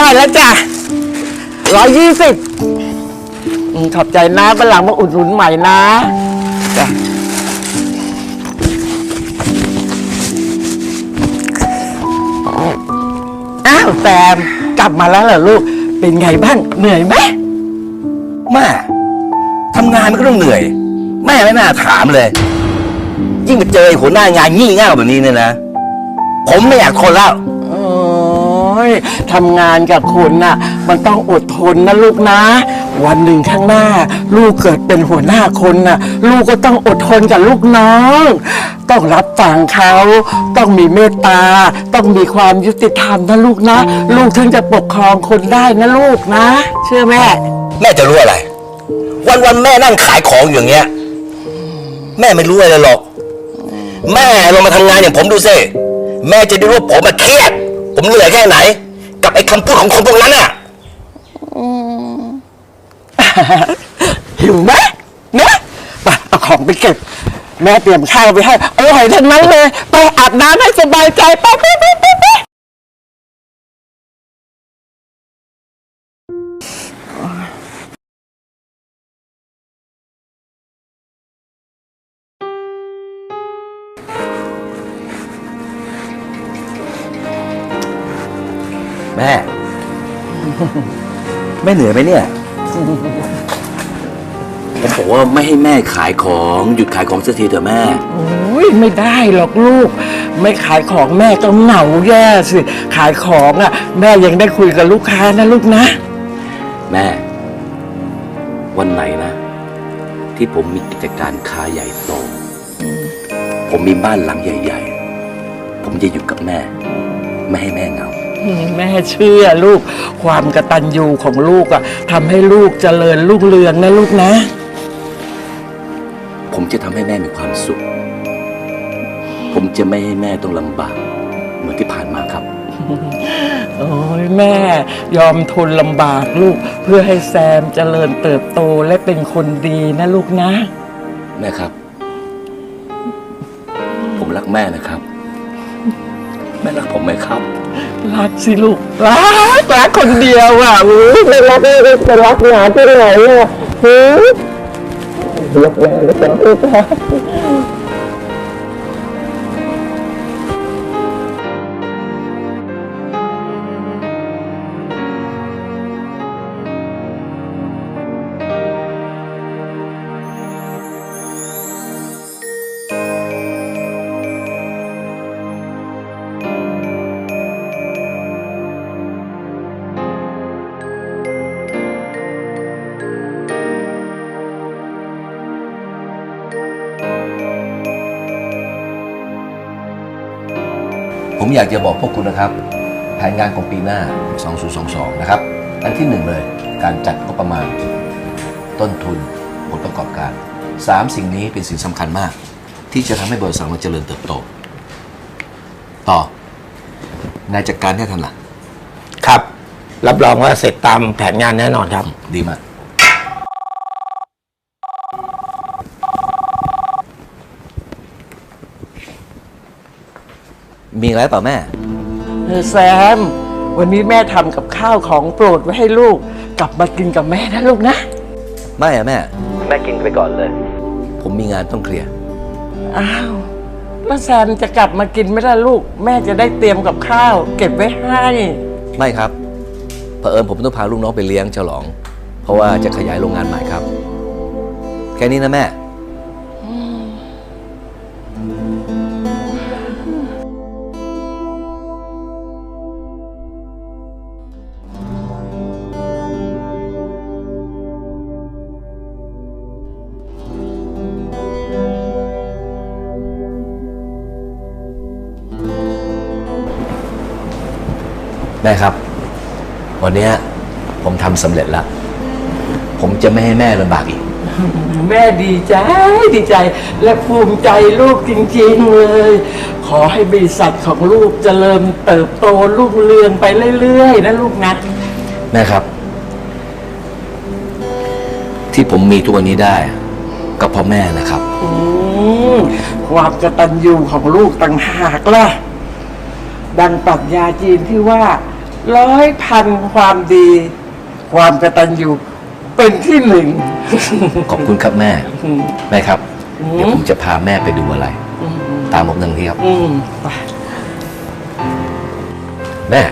ได้แล้วจ้ะร้อยยี่สิบขอบใจนะบันหลังมาอุดหนุนใหม่นะจ้ะอ้าวแซมกลับมาแล้วเหรอลูก เป็นไงบ้าง เหนื่อยไหมแม่ทำงานมันก็ต้องเหนื่อย แม่ไม่น่าถามเลย ยิ่งมาเจอไอ้หัวหน้างานงี่เง่าแบบนี้เนี่ยนะ ผมไม่อยากทนแล้ว ยทำงานกับคุณน่ะ มันต้องอดทนนะลูกนะ วันหนึ่งข้างหน้า ลูกเกิดเป็นหัวหน้าคนน่ะ ลูกก็ต้องอดทนกับลูกน้อง ต้องรับฟังเขา ต้องมีเมตตา ต้องมีความยุติธรรมนะลูกนะ ลูกถึงจะปกครองคนได้นะลูกนะ เชื่อแม่ แม่จะรู้อะไร วันวันๆแม่นั่งขายของอยู่อย่างเงี้ย แม่ไม่รู้อะไรหรอก แม่ลองมาทำงานอย่างผมดูสิแม่จะได้รู้ว่าผมมาเครียด ผมเหนื่อยแค่ไหน กับไอ้คำพูดของคนพวกนั้นอะหิวไหมนะไปเอาของไปเก็บ แม่เตรียมข้าวไปให้อร่อยท่านนั้นเลย ไปอาบน้ำให้สบายใจไปไปไปไปไป แม่แม่เหนื่อยไหมเนี่ย ผมบอกว่าไม่ให้แม่ขายของหยุดขายของสักทีเถอะแม่ โอ้ยไม่ได้หรอกลูก ไม่ขายของแม่ก็เหงาแย่สิ ขายของอะ แม่ยังได้คุยกับลูกค้านะลูกนะ แม่ วันไหนนะ ที่ผมมีกิจการค้าใหญ่โต ผมมีบ้านหลังใหญ่ ๆ ผมจะอยู่กับแม่ ไม่ให้แม่เหงา แม่เชื่อลูกความกตัญญูของลูกอะทำให้ลูกเจริญลูกเรืองนะลูกนะ ผมจะทำให้แม่มีความสุข ผมจะไม่ให้แม่ต้องลำบาก เหมือนที่ผ่านมาครับ โอ้ยแม่ยอมทนลำบากลูก เพื่อให้แซมเจริญเติบโตและเป็นคนดีนะลูกนะ แม่ครับ ผมรักแม่นะครับ แม่รักผมไหมครับ รักสิลูก รัก รักคนเดียวอะอุ้ยไม่รักไม่ได้จะรักหนาที่ไหนอะหือรักแม่รักแม่ ผมอยากจะบอกพวกคุณนะครับ แผนงานของปีหน้า 2022 นะครับ อันที่หนึ่งเลย การจัดงบประมาณ ต้นทุน ผลประกอบการ 3 สิ่งนี้เป็นสิ่งสำคัญมาก ที่จะทำให้บริษัทเราเจริญเติบโต ต่อนายจัดการให้ทันหลักครับ รับรองว่าเสร็จตามแผนงานแน่นอนครับ ดีมาก มีอะไรเปล่าแม่ เออแซม วันนี้แม่ทำกับข้าวของโปรดไว้ให้ลูก กลับมากินกับแม่นะลูกนะ ไม่อะแม่ แม่กินไปก่อนเลย ผมมีงานต้องเคลียร์ อ้าวแล้วแซมจะกลับมากินไหมล่ะลูก แม่จะได้เตรียมกับข้าว เก็บไว้ให้ ไม่ครับเผอิญผมต้องพาลูกน้องไปเลี้ยงฉลอง เพราะว่าจะขยายโรงงานใหม่ครับ แค่นี้นะแม่ แม่ครับ วันเนี้ยผมทำสำเร็จแล้ว ผมจะไม่ให้แม่ลำบากอีก แม่ดีใจดีใจ และภูมิใจลูกจริงๆเลย ขอให้บริษัทของลูกเจริญเติบโตลูกเรืองไปเรื่อยๆนะลูกนะแม่ครับ ที่ผมมีทุกวันนี้ได้ ก็เพราะแม่นะครับ อืมความกตัญญูของลูกต่างหากล่ะ ดังปรัชญาจีนที่ว่า ร้อยพันความดี ความกตัญญูเป็นที่หนึ่ง ขอบคุณครับแม่ แม่ครับ เดี๋ยวผมจะพาแม่ไปดูอะไร ตามผมหนึ่งทีครับ อืมไปแม่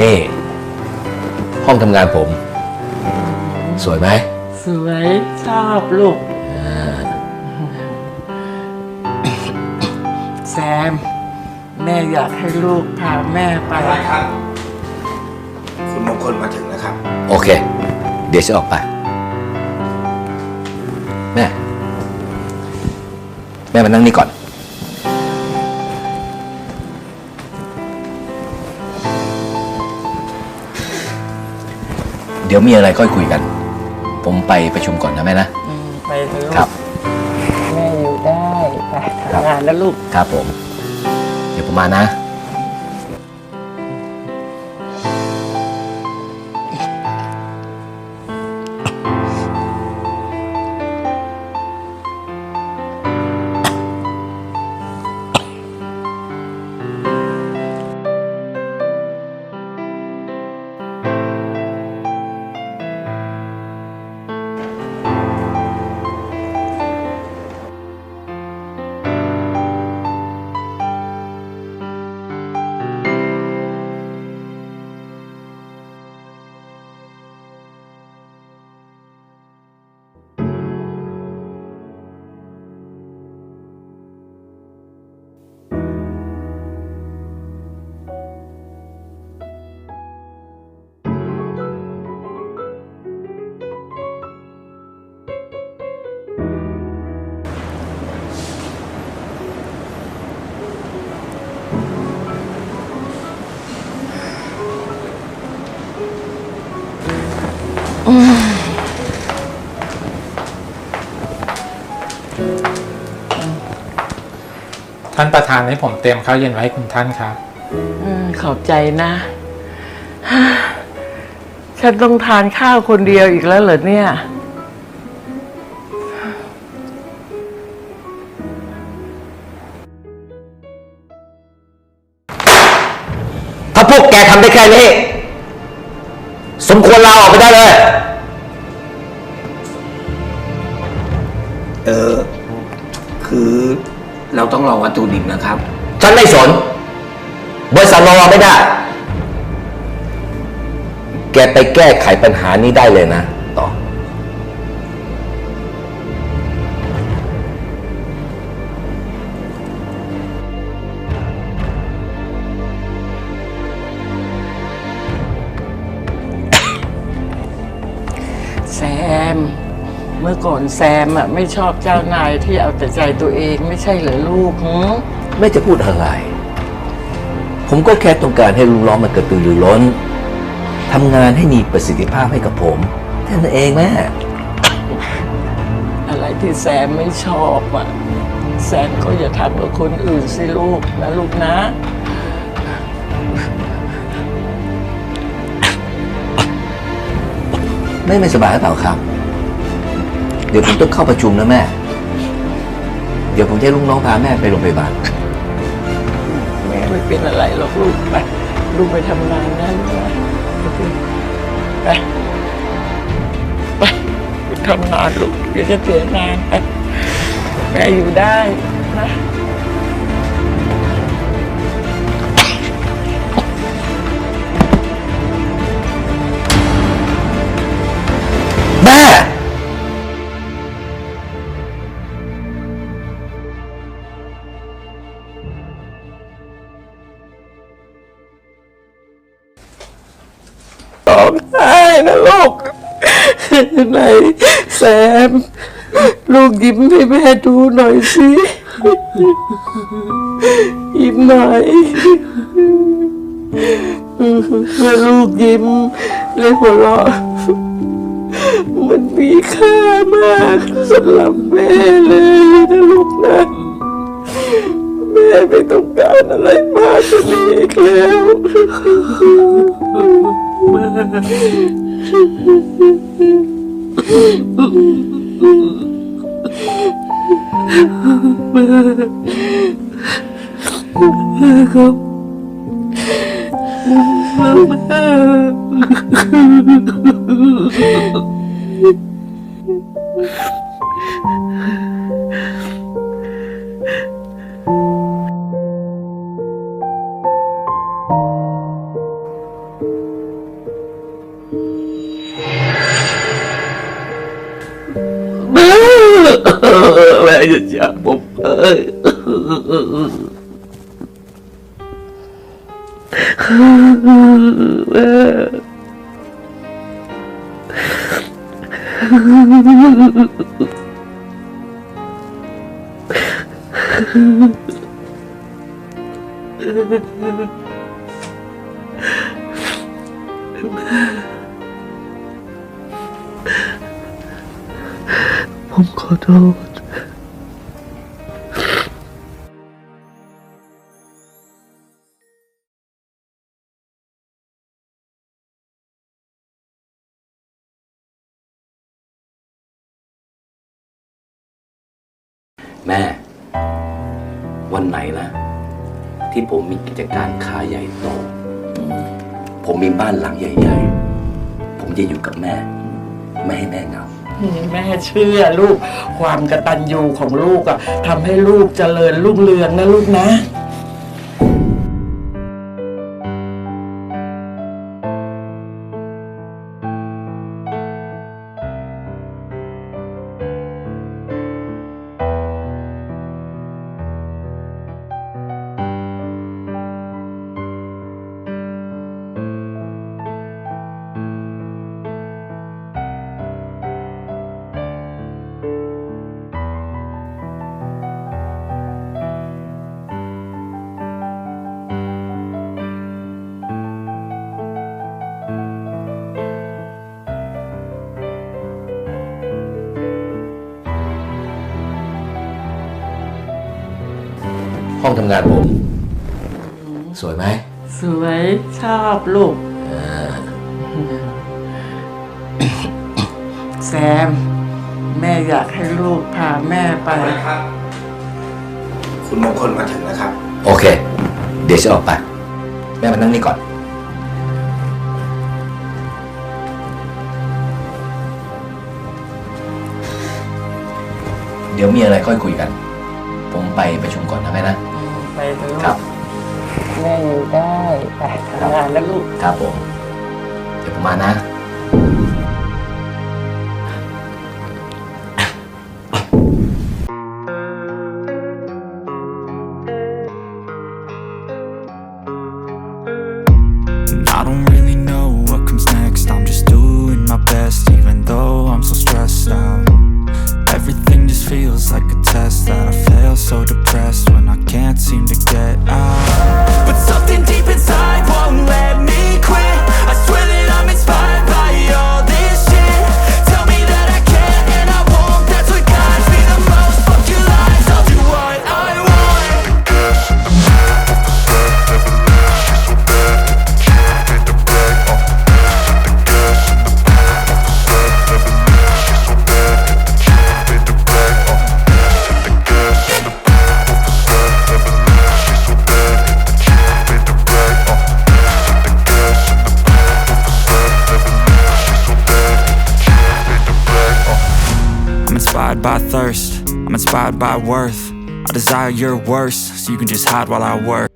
นี่ ห้องทำงานผม สวยไหม สวยชอบลูก แซม แม่อยากให้ลูกพาแม่ไปครับ คุณมงคลมาถึงนะครับ โอเค เดี๋ยวจะออกไป แม่ แม่มานั่งนี่ก่อน เดี๋ยวมีอะไรก็คุยกัน ผมไปประชุมก่อนนะแม่นะ อืมไปเถอะลูกครับ แม่อยู่ได้ไปครับทำงานแล้วลูก ครับผมเดี๋ยวผ มานะ ท่านประธานให้ผมเตรียมข้าวเย็นไว้ให้คุณท่านครับ อืมขอบใจนะ ฉันต้องทานข้าวคนเดียวอีกแล้วเหรอเนี่ย ถ้าพวกแกทำได้แค่นี้ สมควรลาออกไปได้เลย ต้องรอวัตถุดิบนะครับ ฉันไม่สน บริษัทรอไม่ได้ แกไปแก้ไขปัญหานี้ได้เลยนะ อก่อนแซมอะไม่ชอบเจ้านายที่เอาแต่ใจตัวเองไม่ใช่เหรอลูกหือไม่จะพูดอะไร ผมก็แค่ต้องการให้ลุงล้อมันกระตือรือร้นทำงานให้มีประสิทธิภาพให้กับผมแค่นั้นเองแม่อะไรที่แซมไม่ชอบอะแซมก็อย่าทำกับคนอื่นสิลูกนะลูกนะแม่ไม่สบายหรือเปล่าครับเดี๋ยวผมต้องเข้าประชุมนะแม่ เดี๋ยวผมจะลุงน้องพาแม่ไปโรงพยาบาล แม่ไม่เป็นอะไรหรอกลูกไปลูกไปทำงานนะลูกนะไปไปไปทำงานลูกเดี๋ยวจะเสียงานไปแม่อยู่ได้นะ ไห้นะลูกไหนแซม ลูกยิ้มให้แม่ดูหน่อยสิยิ้มหน่อยเมื่อลูกยิ้มและหัวเราะมันมีค่ามากสำหรับแม่เลยนะลูกนะ แม่ไม่ต้องการอะไรมากกว่านี้อีกแล้ว ครับแผมขอโแม่ วันไหนนะ ที่ผมมีกิจการค้าใหญ่โต ผมมีบ้านหลังใหญ่ๆ ผมจะอยู่กับแม่ ไม่ให้แม่เหงาแม่เชื่อลูกความกระตันยูของลูกอะทำให้ลูกเจริญรุ่งเรืองนะลูกนะ ทำงานผม สวยไหม สวยชอบลูก แซม แม่อยากให้ลูกพาแม่ไป คุณมงคลมาถึงแล้วครับ โอเค เดี๋ยวจะออกไป แม่มานั่งนี่ก่อน เดี๋ยวมีอะไรค่อยคุยกัน ผมไปประชุมก่อนนะแม่นะ ไปเถอะลูกครับแม่อยู่ได้ไปทำงานแล้วลูกครับผม เดี๋ยวผมมานะ by worth. I desire your worst, so you can just hide while I work.